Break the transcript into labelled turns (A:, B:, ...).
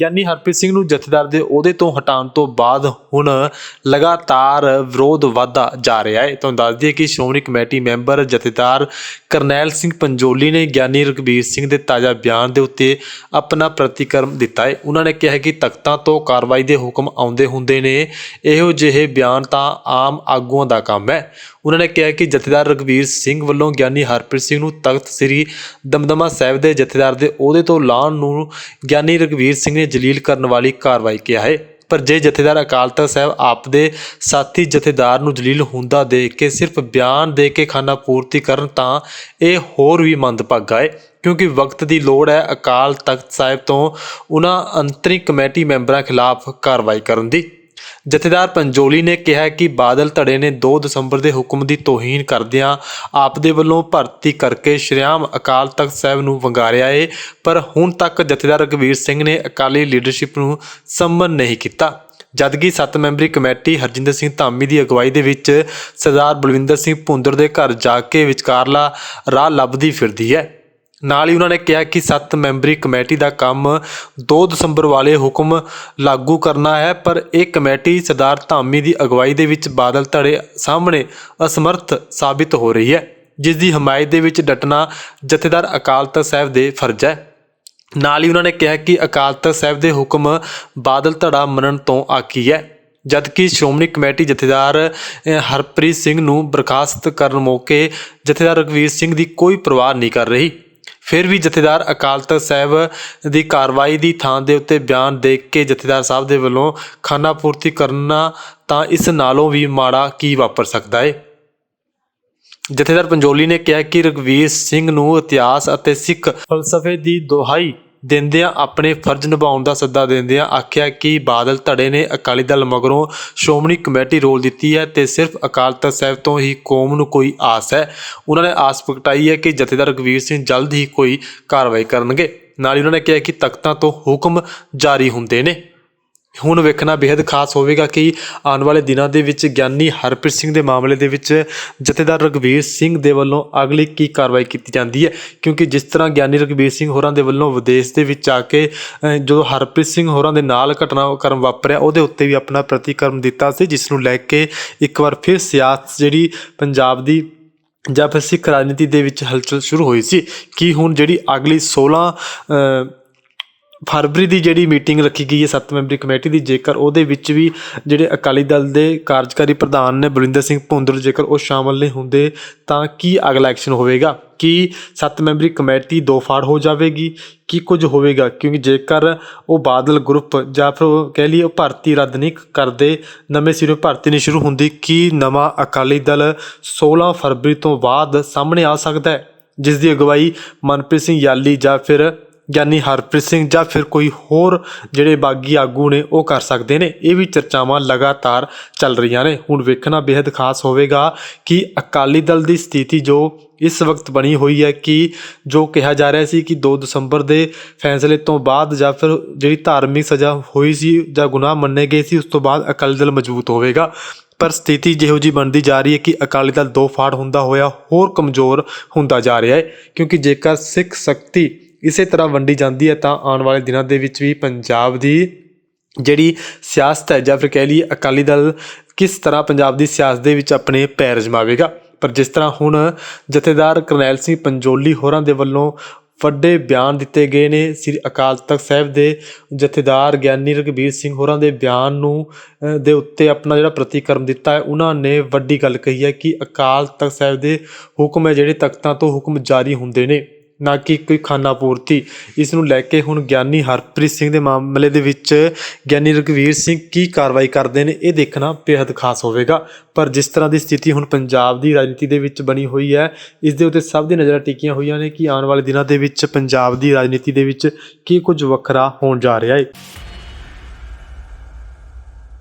A: ਗਿਆਨੀ ਹਰਪ੍ਰੀਤ ਸਿੰਘ ਨੂੰ ਜਥੇਦਾਰ ਦੇ ਅਹੁਦੇ ਤੋਂ ਹਟਾਉਣ ਤੋਂ ਬਾਅਦ ਹੁਣ ਲਗਾਤਾਰ ਵਿਰੋਧ ਵਧਦਾ ਜਾ ਰਿਹਾ ਹੈ। ਤੁਹਾਨੂੰ ਦੱਸ ਦਈਏ ਕਿ ਸ਼੍ਰੋਮਣੀ ਕਮੇਟੀ ਮੈਂਬਰ ਜਥੇਦਾਰ ਕਰਨੈਲ ਸਿੰਘ ਪੰਜੋਲੀ ਨੇ ਗਿਆਨੀ ਰਘਬੀਰ ਸਿੰਘ ਦੇ ਤਾਜ਼ਾ ਬਿਆਨ ਦੇ ਉੱਤੇ ਆਪਣਾ ਪ੍ਰਤੀਕਰਮ ਦਿੱਤਾ ਹੈ। ਉਹਨਾਂ ਨੇ ਕਿਹਾ ਕਿ ਤਖਤਾਂ ਤੋਂ ਕਾਰਵਾਈ ਦੇ ਹੁਕਮ ਆਉਂਦੇ ਹੁੰਦੇ ਨੇ। ਇਹੋ ਜਿਹੇ ਬਿਆਨ ਤਾਂ ਆਮ ਆਗੂਆਂ ਦਾ ਕੰਮ ਹੈ। ਉਹਨਾਂ ਨੇ ਕਿਹਾ ਕਿ ਜਥੇਦਾਰ ਰਘਬੀਰ ਸਿੰਘ ਵੱਲੋਂ ਗਿਆਨੀ ਹਰਪ੍ਰੀਤ ਸਿੰਘ ਨੂੰ ਤਖਤ ਸ੍ਰੀ ਦਮਦਮਾ ਸਾਹਿਬ ਦੇ ਜਥੇਦਾਰ ਦੇ ਅਹੁਦੇ ਤੋਂ ਲਾਉਣ ਨੂੰ ਗਿਆਨੀ ਰਘਬੀਰ ਸਿੰਘ ਨੇ ਜਲੀਲ ਕਰਨ ਵਾਲੀ ਕਾਰਵਾਈ ਕਿਹਾ ਹੈ। ਪਰ ਜੇ ਜਥੇਦਾਰ ਅਕਾਲ ਤਖਤ ਸਾਹਿਬ ਆਪ ਦੇ ਸਾਥੀ ਜਥੇਦਾਰ ਨੂੰ ਜਲੀਲ ਹੁੰਦਾ ਦੇਖ ਕੇ ਸਿਰਫ ਬਿਆਨ ਦੇ ਕੇ ਖਾਨਾ ਪੂਰਤੀ ਕਰਨ ਤਾਂ ਇਹ ਹੋਰ ਵੀ ਮੰਦਭਾਗਾ ਹੈ। ਕਿਉਂਕਿ ਵਕਤ ਦੀ ਲੋੜ ਹੈ ਅਕਾਲ ਤਖਤ ਸਾਹਿਬ ਤੋਂ ਉਹਨਾਂ ਅੰਤਰੀ ਕਮੇਟੀ ਮੈਂਬਰਾਂ ਖਿਲਾਫ ਕਾਰਵਾਈ ਕਰਨ ਦੀ। ਜਥੇਦਾਰ ਪੰਜੋਲੀ ਨੇ ਕਿਹਾ ਕਿ ਬਾਦਲ ਧੜੇ ਨੇ 2 ਦਸੰਬਰ ਦੇ ਹੁਕਮ ਦੀ ਤੋਹੀਨ ਕਰਦਿਆਂ ਆਪ ਦੇ ਵੱਲੋਂ ਭਰਤੀ ਕਰਕੇ ਸ਼੍ਰੀਆਮ ਅਕਾਲ ਤਖਤ ਸਾਹਿਬ ਨੂੰ ਵੰਗਾਰਿਆ ਏ, ਪਰ ਹੁਣ ਤੱਕ ਜਥੇਦਾਰ ਰਘਵੀਰ ਸਿੰਘ ਨੇ ਅਕਾਲੀ ਲੀਡਰਸ਼ਿਪ ਨੂੰ ਸੰਮਨ ਨਹੀਂ ਕੀਤਾ। ਜਦਕਿ ਸੱਤ ਮੈਂਬਰੀ ਕਮੇਟੀ ਹਰਜਿੰਦਰ ਸਿੰਘ ਧਾਮੀ ਦੀ ਅਗਵਾਈ ਦੇ ਵਿੱਚ ਸਰਦਾਰ ਬਲਵਿੰਦਰ ਸਿੰਘ ਭੁੰਦਰ ਦੇ ਘਰ ਜਾ ਕੇ ਵਿਚਕਾਰਲਾ ਰਾਹ ਲੱਭਦੀ ਫਿਰਦੀ ਹੈ। ਨਾਲ ਹੀ ਉਹਨਾਂ ਨੇ ਕਿਹਾ ਕਿ ਸੱਤ ਮੈਂਬਰੀ ਕਮੇਟੀ ਦਾ ਕੰਮ 2 ਦਸੰਬਰ ਵਾਲੇ ਹੁਕਮ ਲਾਗੂ ਕਰਨਾ ਹੈ, ਪਰ ਇਹ ਕਮੇਟੀ ਸਰਦਾਰ ਧਾਮੀ ਦੀ ਅਗਵਾਈ ਦੇ ਵਿੱਚ ਬਾਦਲ ਧੜੇ ਸਾਹਮਣੇ ਅਸਮਰਥ ਸਾਬਿਤ ਹੋ ਰਹੀ ਹੈ, ਜਿਸ ਦੀ ਹਮਾਇਤ ਦੇ ਵਿੱਚ ਡਟਣਾ ਜਥੇਦਾਰ ਅਕਾਲ ਤਖਤ ਸਾਹਿਬ ਦੇ ਫਰਜ਼ ਹੈ। ਨਾਲ ਹੀ ਉਹਨਾਂ ਨੇ ਕਿਹਾ ਕਿ ਅਕਾਲ ਤਖਤ ਸਾਹਿਬ ਦੇ ਹੁਕਮ ਬਾਦਲ ਧੜਾ ਮੰਨਣ ਤੋਂ ਆਕੀ ਹੈ, ਜਦਕਿ ਸ਼੍ਰੋਮਣੀ ਕਮੇਟੀ ਜਥੇਦਾਰ ਹਰਪ੍ਰੀਤ ਸਿੰਘ ਨੂੰ ਬਰਖਾਸਤ ਕਰਨ ਮੌਕੇ ਜਥੇਦਾਰ ਰਘਵੀਰ ਸਿੰਘ ਦੀ ਕੋਈ ਪਰਵਾਹ ਨਹੀਂ ਕਰ ਰਹੀ। ਫਿਰ ਵੀ ਜਥੇਦਾਰ ਅਕਾਲ ਤਖਤ ਸਾਹਿਬ ਦੀ ਕਾਰਵਾਈ ਦੀ ਥਾਂ ਦੇ ਉੱਤੇ ਬਿਆਨ ਦੇ ਕੇ ਜਥੇਦਾਰ ਸਾਹਿਬ ਦੇ ਵੱਲੋਂ ਖਾਨਾ ਪੂਰਤੀ ਕਰਨਾ ਤਾਂ ਇਸ ਨਾਲੋਂ ਵੀ ਮਾੜਾ ਕੀ ਵਾਪਰ ਸਕਦਾ ਹੈ ਜਥੇਦਾਰ ਪੰਜੋਲੀ ਨੇ ਕਿਹਾ ਕਿ ਰਘਵੀਰ ਸਿੰਘ ਨੂੰ ਇਤਿਹਾਸ ਅਤੇ ਸਿੱਖ ਫਲਸਫੇ ਦੀ ਦੁਹਾਈ ਦਿੰਦਿਆਂ ਆਪਣੇ ਫਰਜ਼ ਨਿਭਾਉਣ ਦਾ ਸੱਦਾ ਦਿੰਦਿਆਂ ਆਖਿਆ ਕਿ ਬਾਦਲ ਧੜੇ ਨੇ ਅਕਾਲੀ ਦਲ ਮਗਰੋਂ ਸ਼੍ਰੋਮਣੀ ਕਮੇਟੀ ਰੋਲ ਦਿੱਤੀ ਹੈ ਤੇ ਸਿਰਫ ਅਕਾਲ ਤਖਤ ਸਾਹਿਬ ਤੋਂ ਹੀ ਕੌਮ ਨੂੰ ਕੋਈ ਆਸ ਹੈ। ਉਹਨਾਂ ਨੇ ਆਸ ਪ੍ਰਗਟਾਈ ਹੈ ਕਿ ਜਥੇਦਾਰ ਰਘਵੀਰ ਸਿੰਘ ਜਲਦ ਹੀ ਕੋਈ ਕਾਰਵਾਈ ਕਰਨਗੇ। ਨਾਲ ਹੀ ਉਹਨਾਂ ਨੇ ਕਿਹਾ ਕਿ ਤਖਤਾਂ ਤੋਂ ਹੁਕਮ ਜਾਰੀ ਹੁੰਦੇ ਨੇ। ਹੁਣ ਵੇਖਣਾ ਬੇहद ਖਾਸ ਹੋਵੇਗਾ ਕਿ ਆਉਣ ਵਾਲੇ ਦਿਨਾਂ ਦੇ ਵਿੱਚ ਗਿਆਨੀ ਹਰਪ੍ਰੀਤ ਸਿੰਘ ਦੇ ਮਾਮਲੇ ਦੇ ਵਿੱਚ ਜਥੇਦਾਰ ਰਘਵੀਰ ਸਿੰਘ ਦੇ ਵੱਲੋਂ ਅਗਲੀ ਕੀ ਕਾਰਵਾਈ ਕੀਤੀ ਜਾਂਦੀ ਹੈ? ਕਿਉਂਕਿ ਜਿਸ ਤਰ੍ਹਾਂ ਗਿਆਨੀ ਰਘਵੀਰ ਸਿੰਘ ਹੋਰਾਂ ਦੇ ਵੱਲੋਂ ਵਿਦੇਸ਼ ਦੇ ਵਿੱਚ ਆ ਕੇ ਜਦੋਂ ਹਰਪ੍ਰੀਤ ਸਿੰਘ ਹੋਰਾਂ ਦੇ ਨਾਲ ਘਟਨਾਕ੍ਰਮ ਵਾਪਰਿਆ, ਉਹਦੇ ਉੱਤੇ ਵੀ ਆਪਣਾ ਪ੍ਰਤੀਕਰਮ ਦਿੱਤਾ ਸੀ, ਜਿਸ ਨੂੰ ਲੈ ਕੇ ਇੱਕ ਵਾਰ ਫਿਰ ਸਿਆਸਤ ਜਿਹੜੀ ਪੰਜਾਬ ਦੀ ਜਾਂ ਫਿਰ ਸਿੱਖ ਰਾਜਨੀਤੀ ਦੇ ਵਿੱਚ ਹਲਚਲ ਸ਼ੁਰੂ ਹੋਈ ਸੀ ਕਿ ਹੁਣ ਜਿਹੜੀ ਅਗਲੀ 16 ਫਰਵਰੀ ਦੀ ਜਿਹੜੀ ਮੀਟਿੰਗ ਰੱਖੀ ਗਈ ਹੈ ਸੱਤ ਮੈਂਬਰੀ ਕਮੇਟੀ ਦੀ, ਜੇਕਰ ਉਹਦੇ ਵਿੱਚ ਵੀ ਜਿਹੜੇ ਅਕਾਲੀ ਦਲ ਦੇ ਕਾਰਜਕਾਰੀ ਪ੍ਰਧਾਨ ਨੇ ਬਲਵਿੰਦਰ ਸਿੰਘ ਭੁੰਦਰ ਜੇਕਰ ਉਹ ਸ਼ਾਮਲ ਨਹੀਂ ਹੁੰਦੇ, ਤਾਂ ਕੀ ਅਗਲਾ ਐਕਸ਼ਨ ਹੋਵੇਗਾ? ਕੀ ਸੱਤ ਮੈਂਬਰੀ ਕਮੇਟੀ ਦੋ ਫਾੜ ਹੋ ਜਾਵੇਗੀ? ਕੀ ਕੁਝ ਹੋਵੇਗਾ? ਕਿਉਂਕਿ ਜੇਕਰ ਉਹ ਬਾਦਲ ਗਰੁੱਪ ਜਾਂ ਫਿਰ ਉਹ ਕਹਿ ਲਈਏ ਉਹ ਭਰਤੀ ਰੱਦ ਨਹੀਂ ਕਰਦੇ, ਨਵੇਂ ਸਿਰੋਂ ਭਰਤੀ ਨਹੀਂ ਸ਼ੁਰੂ ਹੁੰਦੀ, ਕੀ ਨਵਾਂ ਅਕਾਲੀ ਦਲ 16 ਫਰਵਰੀ ਤੋਂ ਬਾਅਦ ਸਾਹਮਣੇ ਆ ਸਕਦਾ ਹੈ? ਜਿਸ ਦੀ ਅਗਵਾਈ ਮਨਪ੍ਰੀਤ ਸਿੰਘ ਯਾਲੀ ਜਾਂ ਫਿਰ ਗਿਆਨੀ ਹਰਪ੍ਰੀਤ ਸਿੰਘ ਜਾਂ ਫਿਰ ਕੋਈ ਹੋਰ ਜਿਹੜੇ ਬਾਗੀ ਆਗੂ ਨੇ, ਉਹ ਕਰ ਸਕਦੇ ਨੇ। ਇਹ ਵੀ ਚਰਚਾਵਾਂ ਲਗਾਤਾਰ ਚੱਲ ਰਹੀਆਂ ਨੇ। ਹੁਣ ਵੇਖਣਾ ਬੇहद ਖਾਸ ਹੋਵੇਗਾ ਕਿ ਅਕਾਲੀ ਦਲ ਦੀ ਸਥਿਤੀ ਜੋ ਇਸ ਵਕਤ ਬਣੀ ਹੋਈ ਹੈ ਕਿ ਜੋ ਕਿਹਾ ਜਾ ਰਿਹਾ ਸੀ ਕਿ 2 ਦਸੰਬਰ ਦੇ ਫੈਸਲੇ ਤੋਂ ਬਾਅਦ ਜਾਂ ਫਿਰ ਜਿਹੜੀ ਧਾਰਮਿਕ ਸਜ਼ਾ ਹੋਈ ਸੀ ਜਾਂ ਗੁਨਾਹ ਮੰਨੇ ਗਏ ਸੀ, ਉਸ ਤੋਂ ਬਾਅਦ ਅਕਾਲੀ ਦਲ ਮਜ਼ਬੂਤ ਹੋਵੇਗਾ। ਪਰ ਸਥਿਤੀ ਜਿਹੋ ਜੀ ਬਣਦੀ ਜਾ ਰਹੀ ਹੈ ਕਿ ਅਕਾਲੀ ਦਲ ਦੋ ਫਾੜ ਹੁੰਦਾ ਹੋਇਆ, ਹੋਰ ਕਮਜ਼ੋਰ ਹੁੰਦਾ ਜਾ ਰਿਹਾ ਹੈ। ਕਿਉਂਕਿ ਜੇਕਰ ਸਿੱਖ ਸ਼ਕਤੀ ਇਸੇ ਤਰ੍ਹਾਂ ਵੰਡੀ ਜਾਂਦੀ ਹੈ ਤਾਂ ਆਉਣ ਵਾਲੇ ਦਿਨਾਂ ਦੇ ਵਿੱਚ ਵੀ ਪੰਜਾਬ ਦੀ ਜਿਹੜੀ ਸਿਆਸਤ ਹੈ ਜਾਂ ਫਿਰ ਕਹਿ ਲਈਏ ਅਕਾਲੀ ਦਲ ਕਿਸ ਤਰ੍ਹਾਂ ਪੰਜਾਬ ਦੀ ਸਿਆਸਤ ਦੇ ਵਿੱਚ ਆਪਣੇ ਪੈਰ ਜਮਾਵੇਗਾ ਪਰ ਜਿਸ ਤਰ੍ਹਾਂ ਹੁਣ ਜਥੇਦਾਰ ਕਰਨੈਲ ਸਿੰਘ ਪੰਜੋਲੀ ਹੋਰਾਂ ਦੇ ਵੱਲੋਂ ਵੱਡੇ ਬਿਆਨ ਦਿੱਤੇ ਗਏ ਨੇ, ਸ੍ਰੀ ਅਕਾਲ ਤਖਤ ਸਾਹਿਬ ਦੇ ਜਥੇਦਾਰ ਗਿਆਨੀ ਰਘਬੀਰ ਸਿੰਘ ਹੋਰਾਂ ਦੇ ਬਿਆਨ ਨੂੰ ਦੇ ਉੱਤੇ ਆਪਣਾ ਜਿਹੜਾ ਪ੍ਰਤੀਕਰਮ ਦਿੱਤਾ ਹੈ, ਉਹਨਾਂ ਨੇ ਵੱਡੀ ਗੱਲ ਕਹੀ ਹੈ ਕਿ ਅਕਾਲ ਤਖਤ ਸਾਹਿਬ ਦੇ ਹੁਕਮ ਹੈ ਜਿਹੜੇ ਤਖਤਾਂ ਤੋਂ ਹੁਕਮ ਜਾਰੀ ਹੁੰਦੇ ਨੇ। ਨਾ ਕਿ ਕੋਈ ਖਾਨਾ ਪੂਰਤੀ। ਇਸ ਨੂੰ ਲੈ ਕੇ ਹੁਣ ਗਿਆਨੀ ਹਰਪ੍ਰੀਤ ਸਿੰਘ ਦੇ ਮਾਮਲੇ ਦੇ ਵਿੱਚ ਗਿਆਨੀ ਰਘਵੀਰ ਸਿੰਘ ਕੀ ਕਾਰਵਾਈ ਕਰਦੇ ਨੇ, ਇਹ ਦੇਖਣਾ ਬੇहद ਖਾਸ ਹੋਵੇਗਾ। ਪਰ ਜਿਸ ਤਰ੍ਹਾਂ ਦੀ ਸਥਿਤੀ ਹੁਣ ਪੰਜਾਬ ਦੀ ਰਾਜਨੀਤੀ ਦੇ ਵਿੱਚ ਬਣੀ ਹੋਈ ਹੈ, ਇਸ ਦੇ ਉੱਤੇ ਸਭ ਦੀ ਨਜ਼ਰਾਂ ਟਿਕੀਆਂ ਹੋਈਆਂ ਨੇ ਕਿ ਆਉਣ ਵਾਲੇ ਦਿਨਾਂ ਦੇ ਵਿੱਚ ਪੰਜਾਬ ਦੀ ਰਾਜਨੀਤੀ ਦੇ ਵਿੱਚ ਕੀ ਕੁਝ ਵੱਖਰਾ ਹੋਣ ਜਾ ਰਿਹਾ ਹੈ